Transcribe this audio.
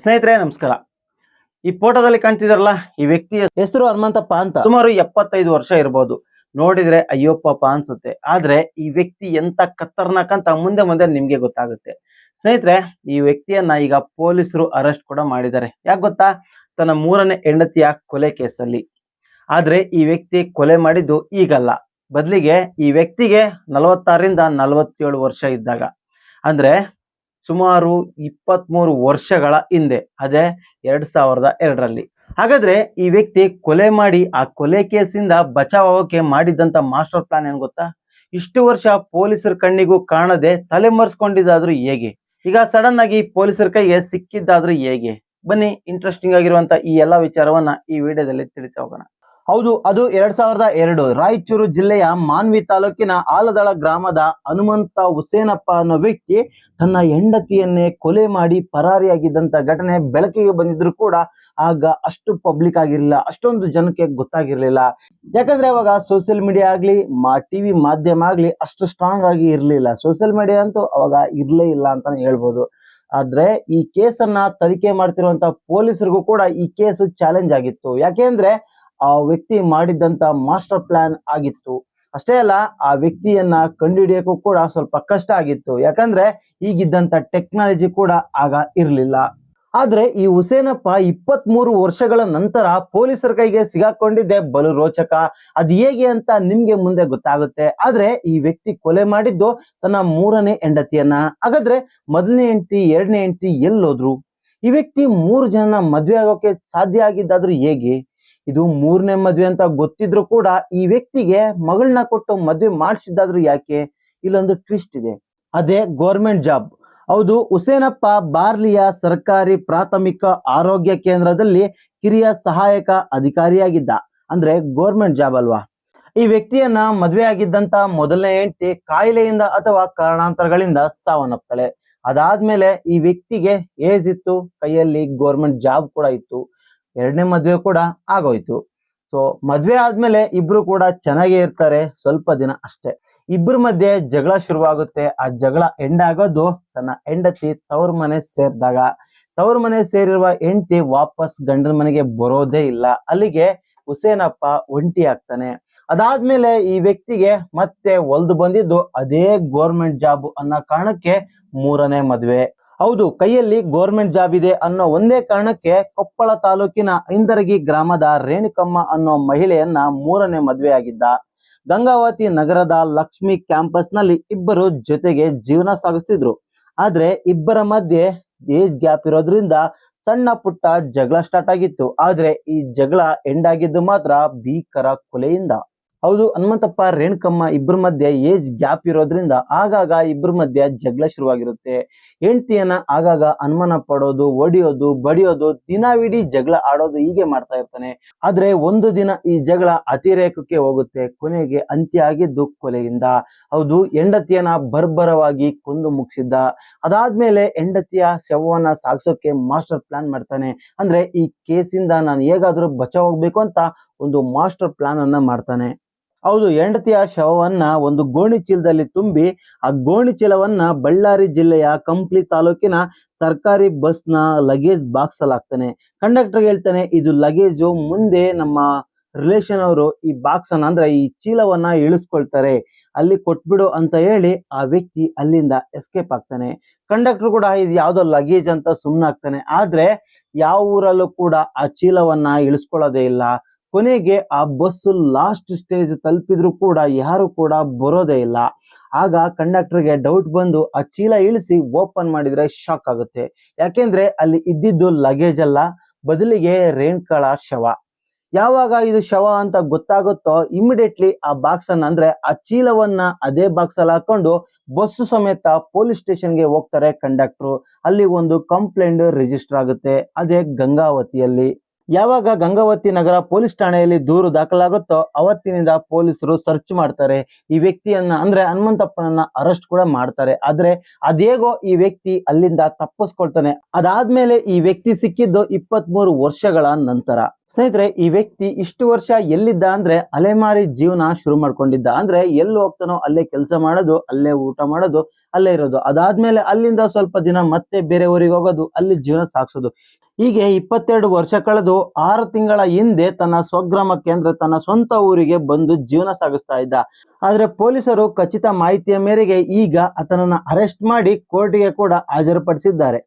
ಸ್ನೇಹಿತರೆ, ನಮಸ್ಕಾರ. ಈ ಫೋಟೋದಲ್ಲಿ ಕಾಣ್ತಿದಾರಲ್ಲ ಈ ವ್ಯಕ್ತಿಯ ಹೆಸರು ಹನುಮಂತಪ್ಪ ಅಂತ. ಸುಮಾರು ಎಪ್ಪತ್ತೈದು ವರ್ಷ ಇರ್ಬೋದು. ನೋಡಿದ್ರೆ ಅಯ್ಯೋ ಪಾಪ ಅನ್ಸುತ್ತೆ. ಆದ್ರೆ ಈ ವ್ಯಕ್ತಿ ಎಂತ ಖತರ್ನಾಕ್ ಅಂತ ಮುಂದೆ ಮುಂದೆ ನಿಮ್ಗೆ ಗೊತ್ತಾಗುತ್ತೆ. ಸ್ನೇಹಿತರೆ, ಈ ವ್ಯಕ್ತಿಯನ್ನ ಈಗ ಪೊಲೀಸರು ಅರೆಸ್ಟ್ ಕೂಡ ಮಾಡಿದ್ದಾರೆ. ಯಾಕೆ ಗೊತ್ತಾ? ತನ್ನ ಮೂರನೇ ಹೆಂಡತಿಯ ಕೊಲೆ ಕೇಸಲ್ಲಿ. ಆದ್ರೆ ಈ ವ್ಯಕ್ತಿ ಕೊಲೆ ಮಾಡಿದ್ದು ಈಗಲ್ಲ. ಬದಲಿಗೆ ಈ ವ್ಯಕ್ತಿಗೆ ನಲವತ್ತಾರರಿಂದ ನಲವತ್ತೇಳು ವರ್ಷ ಇದ್ದಾಗ. ಅಂದ್ರೆ ಸುಮಾರು ಇಪ್ಪತ್ಮೂರು ವರ್ಷಗಳ ಹಿಂದೆ, ಅದೇ ಎರಡು ಸಾವಿರದ ಎರಡರಲ್ಲಿ. ಹಾಗಾದರೆ ಈ ವ್ಯಕ್ತಿ ಕೊಲೆ ಮಾಡಿ, ಆ ಕೊಲೆ ಕೇಸಿಂದ ಬಚಾವ್ ಮಾಡಿದ್ದಂಥ ಮಾಸ್ಟರ್ ಪ್ಲಾನ್ ಏನು ಗೊತ್ತಾ? ಇಷ್ಟು ವರ್ಷ ಪೊಲೀಸರ ಕಣ್ಣಿಗೂ ಕಾಣದೆ ತಲೆಮರೆಸ್ಕೊಂಡಿದ್ದಾದ್ರೂ ಹೇಗೆ? ಈಗ ಸಡನ್ ಆಗಿ ಪೊಲೀಸರ ಕೈಗೆ ಸಿಕ್ಕಿದ್ದಾದ್ರೂ ಹೇಗೆ? ಬನ್ನಿ ಇಂಟ್ರೆಸ್ಟಿಂಗ್ ಆಗಿರುವಂಥ ಈ ಎಲ್ಲ ವಿಚಾರವನ್ನು ಈ ವಿಡಿಯೋದಲ್ಲಿ ತಿಳಿತಾ ಹೋಗೋಣ. ಹೌದು, ಅದು ಎರಡ್ ಸಾವಿರದ ಎರಡು. ರಾಯಚೂರು ಜಿಲ್ಲೆಯ ಮಾನ್ವಿ ತಾಲೂಕಿನ ಆಲದಳ ಗ್ರಾಮದ ಹನುಮಂತ ಹುಸೇನಪ್ಪ ಅನ್ನೋ ವ್ಯಕ್ತಿ ತನ್ನ ಹೆಂಡತಿಯನ್ನೇ ಕೊಲೆ ಮಾಡಿ ಪರಾರಿಯಾಗಿದ್ದಂತ ಘಟನೆ ಬೆಳಕಿಗೆ ಬಂದಿದ್ರು ಕೂಡ ಆಗ ಅಷ್ಟು ಪಬ್ಲಿಕ್ ಆಗಿರಲಿಲ್ಲ, ಅಷ್ಟೊಂದು ಜನಕ್ಕೆ ಗೊತ್ತಾಗಿರ್ಲಿಲ್ಲ. ಯಾಕಂದ್ರೆ ಅವಾಗ ಸೋಷಿಯಲ್ ಮೀಡಿಯಾ ಆಗ್ಲಿ, ಮಾ ಟಿವಿ ಮಾಧ್ಯಮ ಆಗ್ಲಿ ಅಷ್ಟು ಸ್ಟ್ರಾಂಗ್ ಆಗಿ ಇರ್ಲಿಲ್ಲ. ಸೋಷಿಯಲ್ ಮೀಡಿಯಾ ಅಂತೂ ಅವಾಗ ಇರ್ಲೇ ಇಲ್ಲ ಅಂತಾನೆ ಹೇಳ್ಬೋದು. ಆದ್ರೆ ಈ ಕೇಸನ್ನ ತನಿಖೆ ಮಾಡ್ತಿರುವಂತ ಪೊಲೀಸರಿಗೂ ಕೂಡ ಈ ಕೇಸು ಚಾಲೆಂಜ್ ಆಗಿತ್ತು. ಯಾಕೆಂದ್ರೆ ಆ ವ್ಯಕ್ತಿ ಮಾಡಿದ್ದಂತ ಮಾಸ್ಟರ್ ಪ್ಲಾನ್ ಆಗಿತ್ತು. ಅಷ್ಟೇ ಅಲ್ಲ, ಆ ವ್ಯಕ್ತಿಯನ್ನ ಕಂಡುಹಿಡಿಯಕ್ಕೂ ಕೂಡ ಸ್ವಲ್ಪ ಕಷ್ಟ ಆಗಿತ್ತು. ಯಾಕಂದ್ರೆ ಈಗಿದ್ದಂತ ಟೆಕ್ನಾಲಜಿ ಕೂಡ ಆಗ ಇರ್ಲಿಲ್ಲ. ಆದ್ರೆ ಈ ಹುಸೇನಪ್ಪ ಇಪ್ಪತ್ತ್ ಮೂರು ವರ್ಷಗಳ ನಂತರ ಪೊಲೀಸರ ಕೈಗೆ ಸಿಗಾಕೊಂಡಿದ್ದೆ ಬಲು ರೋಚಕ. ಅದ್ ಹೇಗೆ ಅಂತ ನಿಮ್ಗೆ ಮುಂದೆ ಗೊತ್ತಾಗುತ್ತೆ. ಆದ್ರೆ ಈ ವ್ಯಕ್ತಿ ಕೊಲೆ ಮಾಡಿದ್ದು ತನ್ನ ಮೂರನೇ ಹೆಂಡತಿಯನ್ನ. ಹಾಗಾದ್ರೆ ಮೊದಲನೇ ಹೆಂಡತಿ, ಎರಡನೇ ಹೆಂಡತಿ ಎಲ್ಲೋದ್ರು? ಈ ವ್ಯಕ್ತಿ ಮೂರು ಜನ ಮದ್ವೆ ಆಗೋಕೆ ಸಾಧ್ಯ ಆಗಿದ್ದಾದ್ರೂ ಹೇಗೆ? ಇದು ಮೂರನೇ ಮದುವೆ ಅಂತ ಗೊತ್ತಿದ್ರು ಕೂಡ ಈ ವ್ಯಕ್ತಿಗೆ ಮಗಳನ್ನ ಕೊಟ್ಟು ಮದುವೆ ಮಾಡಿಸಿದ್ದಾದ್ರೂ ಯಾಕೆ? ಇಲ್ಲೊಂದು ಟ್ವಿಸ್ಟ್ ಇದೆ. ಅದೇ ಗೌರ್ಮೆಂಟ್ ಜಾಬ್ ಹೌದು, ಹುಸೇನಪ್ಪ ಬಾರ್ಲಿಯ ಸರ್ಕಾರಿ ಪ್ರಾಥಮಿಕ ಆರೋಗ್ಯ ಕೇಂದ್ರದಲ್ಲಿ ಕಿರಿಯ ಸಹಾಯಕ ಅಧಿಕಾರಿಯಾಗಿದ್ದ. ಅಂದ್ರೆ ಗೌರ್ಮೆಂಟ್ ಜಾಬ್ ಅಲ್ವಾ? ಈ ವ್ಯಕ್ತಿಯನ್ನ ಮದುವೆ ಆಗಿದ್ದಂತ ಮೊದಲನೇ ಹೆಂಡತಿ ಕಾಯಿಲೆಯಿಂದ ಅಥವಾ ಕಾರಣಾಂತರಗಳಿಂದ ಸಾವನ್ನಪ್ತಾಳೆ. ಅದಾದ್ಮೇಲೆ ಈ ವ್ಯಕ್ತಿಗೆ ಏಜ್ ಇತ್ತು, ಕೈಯಲ್ಲಿ ಗೌರ್ಮೆಂಟ್ ಜಾಬ್ ಕೂಡ ಇತ್ತು. ಎರಡನೇ ಮದುವೆ ಕೂಡ ಆಗೋಯ್ತು. ಸೊ ಮದುವೆ ಆದ್ಮೇಲೆ ಇಬ್ರು ಕೂಡ ಚೆನ್ನಾಗೇ ಇರ್ತಾರೆ, ಸ್ವಲ್ಪ ದಿನ ಅಷ್ಟೇ. ಇಬ್ಬರ ಮಧ್ಯೆ ಜಗಳ ಶುರುವಾಗುತ್ತೆ. ಆ ಜಗಳ ಎಂಡ್ ಆಗೋದು ತನ್ನ ಹೆಂಡತಿ ತವ್ರ ಮನೆ ಸೇರಿದಾಗ. ತವ್ರ ಮನೆ ಸೇರಿರುವ ಹೆಂಡತಿ ವಾಪಸ್ ಗಂಡನ ಮನೆಗೆ ಬರೋದೇ ಇಲ್ಲ. ಅಲ್ಲಿಗೆ ಹುಸೇನಪ್ಪ ಒಂಟಿ ಆಗ್ತಾನೆ. ಅದಾದ್ಮೇಲೆ ಈ ವ್ಯಕ್ತಿಗೆ ಮತ್ತೆ ಒಲ್ದು ಬಂದಿದ್ದು ಅದೇ ಗೋರ್ಮೆಂಟ್ ಜಾಬ್ ಅನ್ನೋ ಕಾರಣಕ್ಕೆ ಮೂರನೇ ಮದ್ವೆ. ಹೌದು, ಕೈಯಲ್ಲಿ ಗೋರ್ಮೆಂಟ್ ಜಾಬ್ ಇದೆ ಅನ್ನೋ ಒಂದೇ ಕಾರಣಕ್ಕೆ ಕೊಪ್ಪಳ ತಾಲೂಕಿನ ಐಂದರಗಿ ಗ್ರಾಮದ ರೇಣುಕಮ್ಮ ಅನ್ನೋ ಮಹಿಳೆಯನ್ನ ಮೂರನೇ ಮದುವೆಯಾಗಿದ್ದ. ಗಂಗಾವತಿ ನಗರದ ಲಕ್ಷ್ಮಿ ಕ್ಯಾಂಪಸ್ನಲ್ಲಿ ಇಬ್ಬರು ಜೊತೆಗೆ ಜೀವನ ಸಾಗಿಸ್ತಿದ್ರು. ಆದ್ರೆ ಇಬ್ಬರ ಮಧ್ಯೆ ಏಜ್ ಗ್ಯಾಪ್ ಇರೋದ್ರಿಂದ ಸಣ್ಣ ಪುಟ್ಟ ಜಗಳ ಸ್ಟಾರ್ಟ್ ಆಗಿತ್ತು. ಆದ್ರೆ ಈ ಜಗಳ ಎಂಡ್ ಆಗಿದ್ದು ಮಾತ್ರ ಭೀಕರ ಕೊಲೆಯಿಂದ. ಹೌದು, ಹನುಮಂತಪ್ಪ, ರೇಣುಕಮ್ಮ ಇಬ್ಬರ ಮಧ್ಯೆ ಏಜ್ ಗ್ಯಾಪ್ ಇರೋದ್ರಿಂದ ಆಗಾಗ ಇಬ್ಬರ ಮಧ್ಯೆ ಜಗಳ ಶುರುವಾಗಿರುತ್ತೆ. ಹೆಂಡತಿಯನ್ನ ಆಗಾಗ ಅನುಮಾನ ಪಡೋದು, ಒಡಿಯೋದು, ಬಡಿಯೋದು, ದಿನವಿಡೀ ಜಗಳ ಆಡೋದು ಹೀಗೆ ಮಾಡ್ತಾ ಇರ್ತಾನೆ. ಆದ್ರೆ ಒಂದು ದಿನ ಈ ಜಗಳ ಅತಿರೇಕಕ್ಕೆ ಹೋಗುತ್ತೆ, ಕೊನೆಗೆ ಅಂತ್ಯ ಆಗಿದ್ದು ಕೊಲೆಯಿಂದ. ಹೌದು, ಹೆಂಡತಿಯನ್ನ ಬರ್ಬರವಾಗಿ ಕೊಂದು ಮುಗಿಸಿದ್ದ. ಅದಾದ್ಮೇಲೆ ಹೆಂಡತಿಯ ಶವವನ್ನ ಸಾಗಿಸೋಕೆ ಮಾಸ್ಟರ್ ಪ್ಲಾನ್ ಮಾಡ್ತಾನೆ. ಅಂದ್ರೆ ಈ ಕೇಸಿಂದ ನಾನು ಹೇಗಾದ್ರೂ ಬಚಾವ್ ಹೋಗ್ಬೇಕು ಅಂತ ಒಂದು ಮಾಸ್ಟರ್ ಪ್ಲಾನ್ ಅನ್ನ ಮಾಡ್ತಾನೆ. ಹೌದು, ಹೆಂಡತಿಯ ಶವವನ್ನ ಒಂದು ಗೋಣಿಚೀಲದಲ್ಲಿ ತುಂಬಿ, ಆ ಗೋಣಿಚೀಲವನ್ನ ಬಳ್ಳಾರಿ ಜಿಲ್ಲೆಯ ಕಂಪ್ಲಿ ತಾಲೂಕಿನ ಸರ್ಕಾರಿ ಬಸ್ನ ಲಗೇಜ್ ಬಾಕ್ಸ್ ಅಲ್ಲಿ ಹಾಕ್ತಾನೆ ಕಂಡಕ್ಟರ್ ಹೇಳ್ತಾನೆ, ಇದು ಲಗೇಜು ಮುಂದೆ ನಮ್ಮ ರಿಲೇಷನ್ ಅವರು ಈ ಬಾಕ್ಸ್ ಅನ್ನ ಅಂದ್ರೆ ಈ ಚೀಲವನ್ನ ಇಳಿಸ್ಕೊಳ್ತಾರೆ. ಅಲ್ಲಿ ಕೊಟ್ಬಿಡು ಅಂತ ಹೇಳಿ ಆ ವ್ಯಕ್ತಿ ಅಲ್ಲಿಂದ ಎಸ್ಕೇಪ್ ಆಗ್ತಾನೆ. ಕಂಡಕ್ಟರ್ ಕೂಡ ಇದು ಯಾವ್ದೋ ಲಗೇಜ್ ಅಂತ ಸುಮ್ಮನಾಗ್ತಾನೆ ಆದ್ರೆ, ಯಾವ ಊರಲ್ಲೂ ಕೂಡ ಆ ಚೀಲವನ್ನ ಇಳಿಸ್ಕೊಳ್ಳೋದೇ ಇಲ್ಲ. ಕೊನೆಗೆ ಆ ಬಸ್ ಲಾಸ್ಟ್ ಸ್ಟೇಜ್ ತಲುಪಿದ್ರು ಕೂಡ ಯಾರು ಕೂಡ ಬರೋದೇ ಇಲ್ಲ. ಆಗ ಕಂಡಕ್ಟರ್ಗೆ ಡೌಟ್ ಬಂದು ಆ ಚೀಲ ಇಳಿಸಿ ಓಪನ್ ಮಾಡಿದ್ರೆ ಶಾಕ್ ಆಗುತ್ತೆ. ಯಾಕೆಂದ್ರೆ ಅಲ್ಲಿ ಇದ್ದಿದ್ದು ಲಗೇಜ್ ಅಲ್ಲ, ಬದಲಿಗೆ ರೇಣ್ಕಳ ಶವ. ಯಾವಾಗ ಇದು ಶವ ಅಂತ ಗೊತ್ತಾಗುತ್ತೋ ಇಮಿಡಿಯೇಟ್ಲಿ ಆ ಬಾಕ್ಸ್ ಅನ್ನ ಅಂದ್ರೆ ಆ ಚೀಲವನ್ನ ಅದೇ ಬಾಕ್ಸ್ ಅಲ್ಲಿ ಹಾಕೊಂಡು ಬಸ್ಸು ಸಮೇತ ಪೊಲೀಸ್ ಸ್ಟೇಷನ್ಗೆ ಹೋಗ್ತಾರೆ ಕಂಡಕ್ಟರ್. ಅಲ್ಲಿ ಒಂದು ಕಂಪ್ಲೇಂಟ್ ರಿಜಿಸ್ಟರ್ ಆಗುತ್ತೆ, ಅದೇ ಗಂಗಾವತಿಯಲ್ಲಿ. ಯಾವಾಗ ಗಂಗಾವತಿ ನಗರ ಪೊಲೀಸ್ ಠಾಣೆಯಲ್ಲಿ ದೂರು ದಾಖಲಾಗುತ್ತೋ ಅವತ್ತಿನಿಂದ ಪೊಲೀಸರು ಸರ್ಚ್ ಮಾಡ್ತಾರೆ. ಈ ವ್ಯಕ್ತಿಯನ್ನ ಅಂದ್ರೆ ಹನುಮಂತಪ್ಪನನ್ನ ಅರೆಸ್ಟ್ ಕೂಡ ಮಾಡ್ತಾರೆ. ಆದ್ರೆ ಅದೇಗೋ ಈ ವ್ಯಕ್ತಿ ಅಲ್ಲಿಂದ ತಪ್ಪಿಸ್ಕೊಳ್ತಾನೆ. ಅದಾದ್ಮೇಲೆ ಈ ವ್ಯಕ್ತಿ ಸಿಕ್ಕಿದ್ದು ಇಪ್ಪತ್ತ್ ವರ್ಷಗಳ ನಂತರ. ಸ್ನೇಹಿತರೆ, ಈ ವ್ಯಕ್ತಿ ಇಷ್ಟು ವರ್ಷ ಎಲ್ಲಿದ್ದ ಅಂದ್ರೆ ಅಲೆಮಾರಿ ಜೀವನ ಶುರು ಮಾಡ್ಕೊಂಡಿದ್ದ. ಅಂದ್ರೆ ಎಲ್ಲಿ ಹೋಗ್ತಾನೋ ಅಲ್ಲೇ ಕೆಲಸ ಮಾಡೋದು, ಅಲ್ಲೇ ಊಟ ಮಾಡೋದು ಅಲ್ಲೇ ಇರೋದು. ಅದಾದ್ಮೇಲೆ ಅಲ್ಲಿಂದ ಸ್ವಲ್ಪ ದಿನ ಮತ್ತೆ ಬೇರೆ ಊರಿಗೆ ಹೋಗೋದು, ಅಲ್ಲಿ ಜೀವನ ಸಾಗಿಸೋದು. ಹೀಗೆ ಇಪ್ಪತ್ತೆರಡು ವರ್ಷ ಕಳೆದು ಆರು ತಿಂಗಳ ಹಿಂದೆ ತನ್ನ ಸ್ವಗ್ರಾಮಕ್ಕೆ ಅಂದ್ರೆ ತನ್ನ ಸ್ವಂತ ಊರಿಗೆ ಬಂದು ಜೀವನ ಸಾಗಿಸ್ತಾ ಇದ್ದ. ಆದ್ರೆ ಪೊಲೀಸರು ಖಚಿತ ಮಾಹಿತಿಯ ಮೇರೆಗೆ ಈಗ ಆತನನ್ನ ಅರೆಸ್ಟ್ ಮಾಡಿ ಕೋರ್ಟಿಗೆ ಕೂಡ ಹಾಜರುಪಡಿಸಿದ್ದಾರೆ.